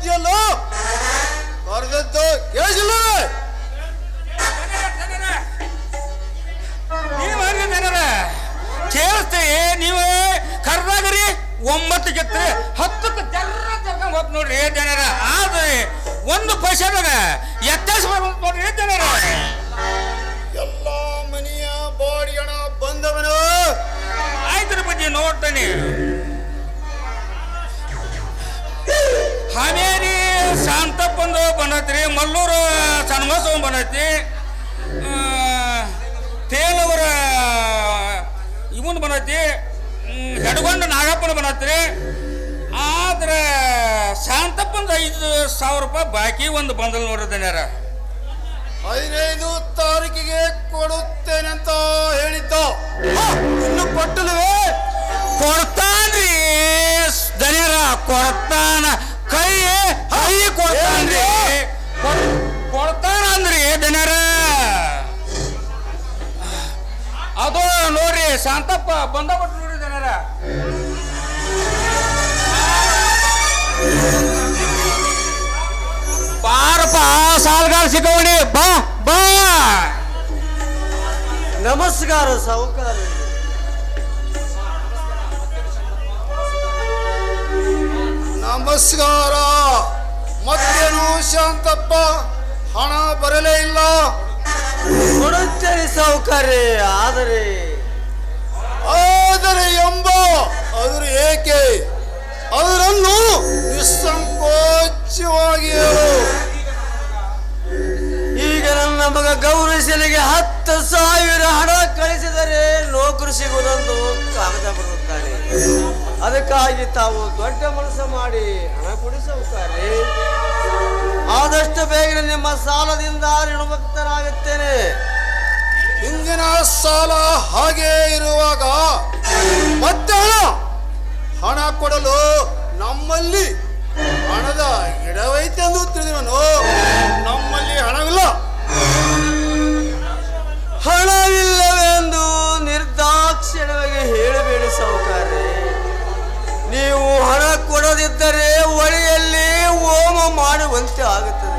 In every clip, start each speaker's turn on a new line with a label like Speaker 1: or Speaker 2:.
Speaker 1: ಎದ್ದಿಯಲ್ಲೋ ಕರೆದದ್ದು ಕೇಳಿಸಿಲ್ಲ. ನೀವು ನೀವೇ? ರೀ ಒಂಬತ್ತು ಗೆತ್ರಿ ಹತ್ತಕ್ಕೆ ಜರ್ರ ಜರ್ಕ ಹೋಗ್ ನೋಡ್ರಿ ಜನರ ಆದ್ರೆ ಒಂದು ಪೈಸೆದಾಗ ಎತ್ತಾಸ ನೋಡ್ರಿ ಜನರ
Speaker 2: ಎಲ್ಲ ಮನೆಯ ಬಾಡಿ ಹಣ ಬಂದವನು.
Speaker 1: ಆಯ್ತರ ಬಗ್ಗೆ ನೋಡ್ತಾನೆ. ಬಂದೈತ್ರಿ ಮಲ್ಲೂರು ಸನ್ಮೋತ್ಸವ ಬಂದೈತಿ ತೇಲವರ ಇವನ್ ಬಂದೈತಿ ಹೆಡಗೊಂಡ ನಾಗಪ್ಪನ ಬಂದೈತ್ರಿ. ಆದ್ರೆ ಶಾಂತಪ್ಪಂದು ಐದು ಸಾವಿರ ರೂಪಾಯಿ ಬಾಕಿ ಒಂದು ಬಂದಲ್ ನೋಡಿದ್ದೇನೆ
Speaker 2: ಹದಿನೈದು ತಾರೀಕಿಗೆ ಕೊಡುತ್ತೇನೆ ಅಂತ ಹೇಳಿದ್ದ ಇನ್ನು ಕೊಟ್ಟಲ್ವೇ?
Speaker 1: ಕೊಡ್ತಾನ್ರಿ ದನಿಯರ ಕೊಡ್ತಾನ. ಕೈ ಕೈ ಕೊಡ್ತಾನ್ರಿ ಕೊಡ್- ಕೊಡ್ತಾನ ಅಂದ್ರಿ ಜನರ ಅದು ನೋಡ್ರಿ ಶಾಂತಪ್ಪ ಬಂದ ಬಿಟ್ಟು ನೋಡ್ರಿ ಜನರ ಪಾರಪ್ಪ ಸಾಲ್ಗಾರ ಸಿಗೋಣಿ ಬಾ ಬಾ.
Speaker 3: ನಮಸ್ಕಾರ ಸಾಹುಕಾರ
Speaker 2: ನಮಸ್ಕಾರ. ಮತ್ತೇನು ಶಾಂತಪ್ಪ ಹಣ ಬರಲೇ ಇಲ್ಲ.
Speaker 3: ಕೊಡುತ್ತೇನೆ ಸೌಕರ್ಯ ಆದರೆ?
Speaker 2: ಆದರೆ ಎಂಬ ಅದ್ರ ಏಕೆ? ಅದರನ್ನು ನಿಸ್ಸಂಕೋಚವಾಗಿ ಹೇಳು.
Speaker 3: ಈಗ ನನ್ನ ಮಗ ಗೌರಸಲಿಗೆ ಹತ್ತು ಸಾವಿರ ಹಣ ಕಳಿಸಿದರೆ ನೌಕರಿ ಸಿಗುವುದೊಂದು ಕಾಗದ ಬರುತ್ತಾನೆ ಅದಕ್ಕಾಗಿ ತಾವು ದೊಡ್ಡ ಮನಸ್ಸು ಮಾಡಿ ಹಣ ಕೊಡಿ ಆದಷ್ಟು ಬೇಗ ನಿಮ್ಮ ಸಾಲದಿಂದ ಋಣಮುಕ್ತನಾಗುತ್ತೇನೆ
Speaker 2: ಹಿಂದಿನ ಸಾಲ ಹಾಗೆ ಇರುವಾಗ ಮತ್ತೆ ಹಣ. ಹಣ ಕೊಡಲು ನಮ್ಮಲ್ಲಿ ಹಣದ ಗಿಡವೈತೆ ಎಂದು ತಿಳಿದಿರುವನು. ನಮ್ಮಲ್ಲಿ ಹಣವಿಲ್ಲ.
Speaker 3: ಹಣವಿಲ್ಲವೆಂದು ನಿರ್ದಾಕ್ಷಿಣ್ಯವಾಗಿ ಹೇಳಬೇಡಿ ಸಾಹುಕಾರೆ ನೀವು ಹಣ ಕೊಡದಿದ್ದರೆ ಒಳೆಯಲ್ಲಿ ಹೋಮ ಮಾಡುವಂತೆ ಆಗುತ್ತದೆ.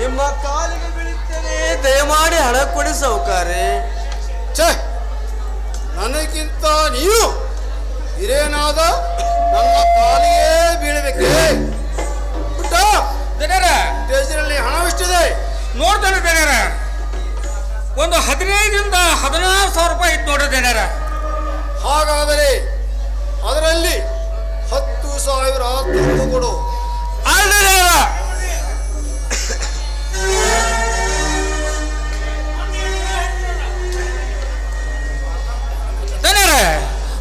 Speaker 3: ನಿಮ್ಮ ಕಾಲಿಗೆ ಬೀಳುತ್ತೇನೆ ದಯಮಾಡಿ ಹಣ ಕೊಡಿ ಸಾವುಕಾರಿ
Speaker 2: ಛೇ ನನಗಿಂತ ನೀವು ಹಿರೇನಾದ ನನ್ನ ಕಾಲಿಗೆ ಬೀಳಬೇಕೇ? ಪುಟ್ಟ
Speaker 1: ದನಿಯರ
Speaker 2: ದೇಶದಲ್ಲಿ ಹಣವೆಷ್ಟಿದೆ.
Speaker 1: ನೋಡ್ತಾನೆ ಒಂದು ಹದಿನೈದರಿಂದ ಹದಿನಾರು ಸಾವಿರ ರೂಪಾಯಿ ಇತ್ತು ನೋಡ್ರಿ ದನಿಯರ
Speaker 2: ಹಾಗಾದರೆ ಅದರಲ್ಲಿ ಹತ್ತು ಸಾವಿರ
Speaker 1: ದನಿಯರ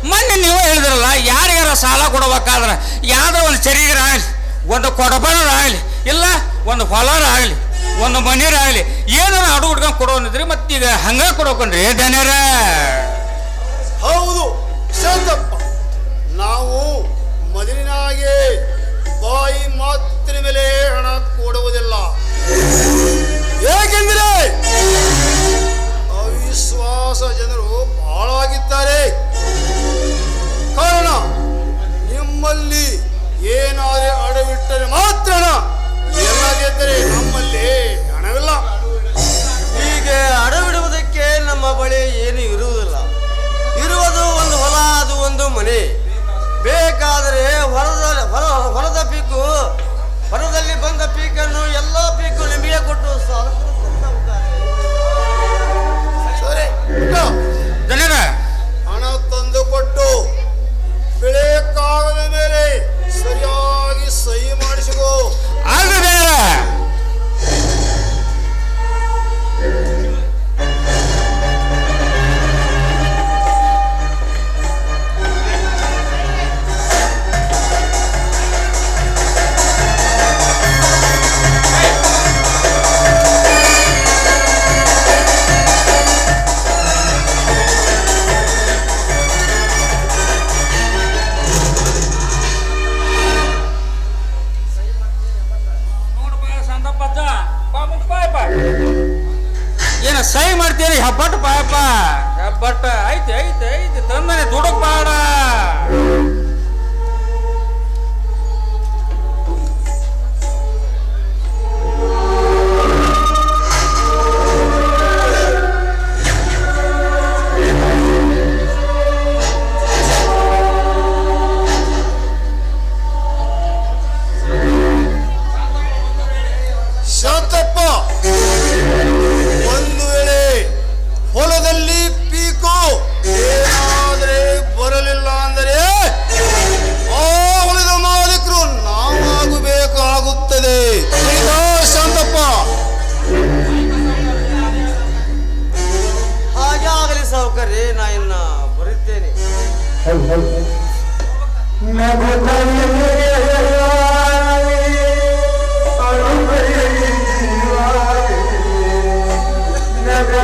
Speaker 1: ಮೊನ್ನೆ ನೀವು ಹೇಳಿದ್ರಲ್ಲ ಯಾರ್ಯಾರ ಸಾಲ ಕೊಡಬೇಕಾದ್ರೆ ಯಾವ್ದೋ ಒಂದು ಚರಿಗರ ಆಗಲಿ ಒಂದು ಕೊಡಬರಾಗಲಿ ಇಲ್ಲ ಒಂದು ಹೊಲರಾಗಲಿ ಒಂದು ಮನೆಯರಾಗಲಿ ಏನಾರ ಅಡು ಹುಡ್ಕೊಂಡು ಕೊಡೋನಿದ್ರಿ ಮತ್ತೀಗ ಹಂಗ ಕೊಡೋಕನ್ರಿ ಧನ್ಯರ.
Speaker 2: ಹೌದು ಶಾಂತಪ್ಪ ನಾವು ಮೊದಲಿನಾಗೆ ಬಾಯಿ ಮಾತ್ರ ಮೇಲೆ ಹಣ ಕೊಡುವುದಿಲ್ಲ. ಏಕೆಂದರೆ ಅವಿಶ್ವಾಸ ಜನರು ಬಹಳವಾಗಿದ್ದಾರೆ. ಕಾರಣ ನಿಮ್ಮಲ್ಲಿ ಏನಾದರೂ ಅಡವಿಟ್ಟರೆ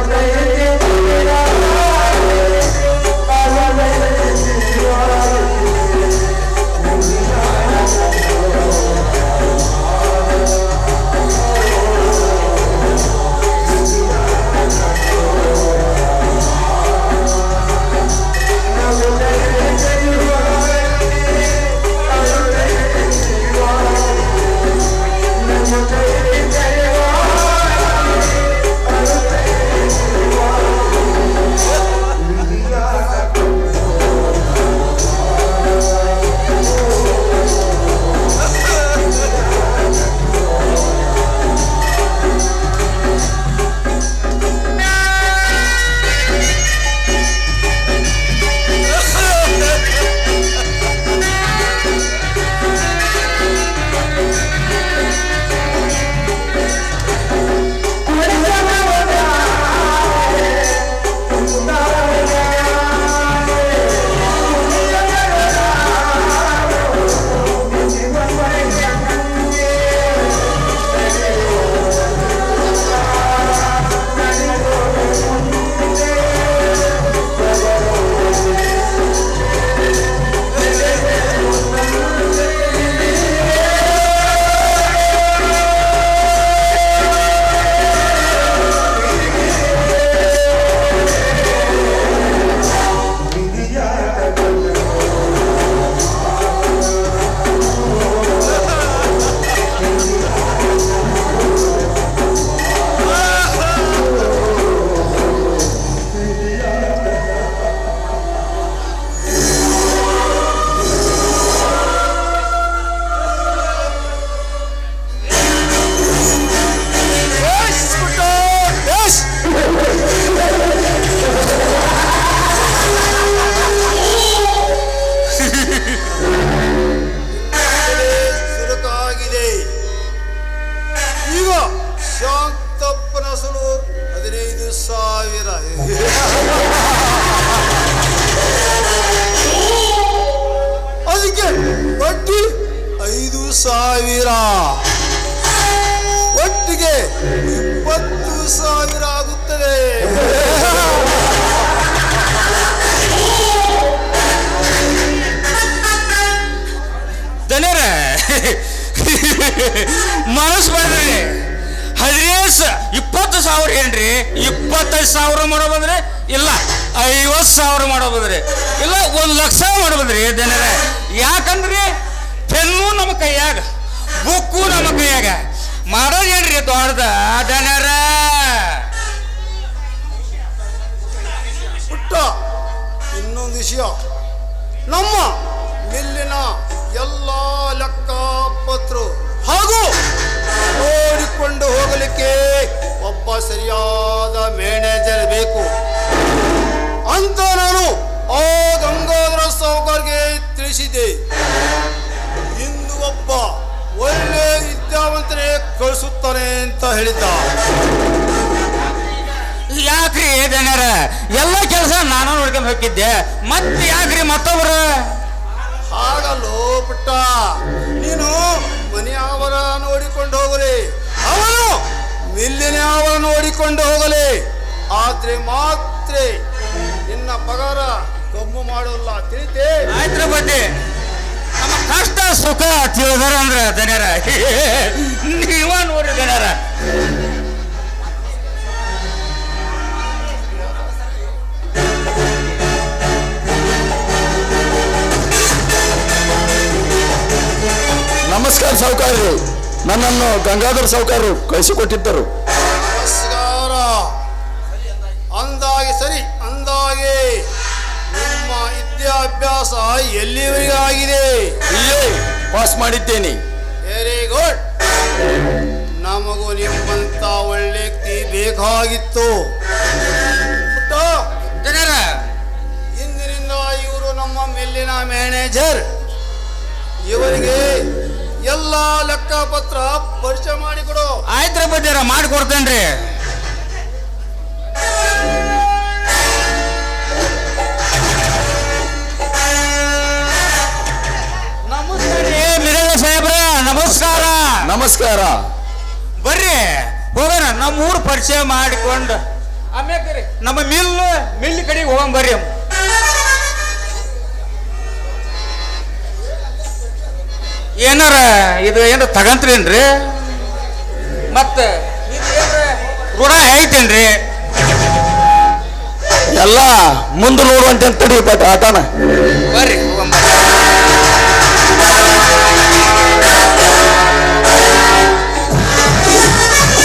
Speaker 1: Amen. ಇಪ್ಪತ್ತೈದು ಸಾವಿರ ಮಾಡೋ ಬಂದ್ರೆ ಇಲ್ಲ, ಐವತ್ತು ಸಾವಿರ ಮಾಡೋ ಬಂದ್ರೆ ಇಲ್ಲ, ಒಂದು ಲಕ್ಷ ಮಾಡೋ ಬಂದ್ರಿ ಯಾಕಂದ್ರೆ ಪೆನ್ನು ನಮ್ಮ ಕೈಯಾಗ, ಬುಕ್ಕು ನಮ್ಮ ಕೈಯಾಗ. ಮಾಡೋದೇನ್ರಿ ದೊಡ್ಡದ ಜನರ.
Speaker 2: ಪುಟ್ಟ ಇನ್ನೊಂದು ವಿಷಯ. ನಮ್ಮ ಮಿಲ್ಲಿನ ಎಲ್ಲ ಲೆಕ್ಕಪತ್ರ ಹಾಗೂ ನೋಡಿಕೊಂಡು ಹೋಗಲಿಕ್ಕೆ ಸರಿಯಾದ ಮ್ಯಾನೇಜರ್ ಬೇಕು ಅಂತ ನಾನು ಆ ಗಂಗಾಧರ ಸಾವುಕಾರ್ಗೆ ತಿಳಿಸಿದ್ದೆ. ಇಂದು ಒಬ್ಬ ಒಳ್ಳೆ ವಿದ್ಯಾವಂತನೇ ಕಳಿಸುತ್ತಾನೆ ಅಂತ ಹೇಳಿದ್ದ.
Speaker 1: ಯಾಕ್ರಿ ಏನಾರ ಎಲ್ಲ ಕೆಲಸ ನಾನು ನೋಡ್ಕೊಂಡು ಹೋಗಿದ್ದೆ. ಮತ್ತೆ ಯಾಕ್ರಿ ಮತ್ತೊಬ್ರು?
Speaker 2: ಹಾಗಲ್ಲೋ ಪುಟ್ಟ ನೀನು ಮನೆಯವರ ನೋಡಿಕೊಂಡು ಹೋಗ್ರಿ. ಅವನು ಮಿಲ್ಲಿನವರ ನೋಡಿಕೊಂಡು ಹೋಗಲಿ. ಆದ್ರೆ ಮಾತ್ರ ನಿನ್ನ ಪಗಾರ ಕಮ್ಮು ಮಾಡೋಲ್ಲ ತಿಳಿತೆ?
Speaker 1: ಆಯ್ತ್ರ ಬಡ್ಡಿ. ನಮ್ಮ ಕಷ್ಟ ಸುಖ ತಿಳಿದಾರ ಅಂದ್ರೆ ದನ್ಯಾರ ನೀವ ನೋಡ್ರಿ ದನ್ಯಾರ
Speaker 4: ನಮಸ್ಕಾರ ಸಾವುಕಾರರು. ನನ್ನನ್ನು ಗಂಗಾಧರ ಸಾವುಕಾರರು ಕಳಿಸಿಕೊಟ್ಟಿದ್ದರು.
Speaker 2: ನಮಸ್ಕಾರ ಅಂದಾಗೆ ಸರಿ ಅಂದಾಗೆ ನಿಮ್ಮ ವಿದ್ಯಾಭ್ಯಾಸ ಎಲ್ಲಿವರೆಗೆ ಆಗಿದೆ?
Speaker 4: ಇಲ್ಲೇ ಪಾಸ್ ಮಾಡಿದ್ದೇನೆ.
Speaker 2: ವೆರಿ ಗುಡ್ ನಮಗೂ ನಿಮ್ಮಂತ ಒಳ್ಳೆ ಬೇಕಾಗಿತ್ತು. ಇಂದಿನಿಂದ ಇವರು ನಮ್ಮ ಮೇಲಿನ ಮ್ಯಾನೇಜರ್ ಎಲ್ಲಾ ಲೆಕ್ಕ ಪತ್ರ ಪರಿಚಯ ಮಾಡಿಕೊಡು.
Speaker 1: ಆಯ್ತ್ರ ಬಡ್ಡಿರ ಮಾಡಿಕೊಡ್ತೇನ್ರಿ.
Speaker 4: ನಮಸ್ಕಾರ. ನಮಸ್ಕಾರ.
Speaker 1: ಬರ್ರಿ ಹೋಗೋಣ. ನಮ್ಮ ಊರು ಪರಿಚಯ ಮಾಡಿಕೊಂಡು ಆಮ್ಯಾಕ್ರಿ ನಮ್ಮ ಮಿಲ್ ಮಿಲ್ ಕಡೆಗೆ ಹೋಗಂ ಬರ್ರಿ. ಏನಾರ ಇದು ಏನಾರ ತಗಂತ್ರೇನ್ರಿ? ಮತ್ತೆ ಋಣ ಹೇಳ್ತೇನ್ರಿ?
Speaker 4: ಎಲ್ಲ ಮುಂದೆ ನೋಡುವಂತೆ ತಡಿ ಬಟ್ ಆತನ.
Speaker 1: ಬರ್ರಿ.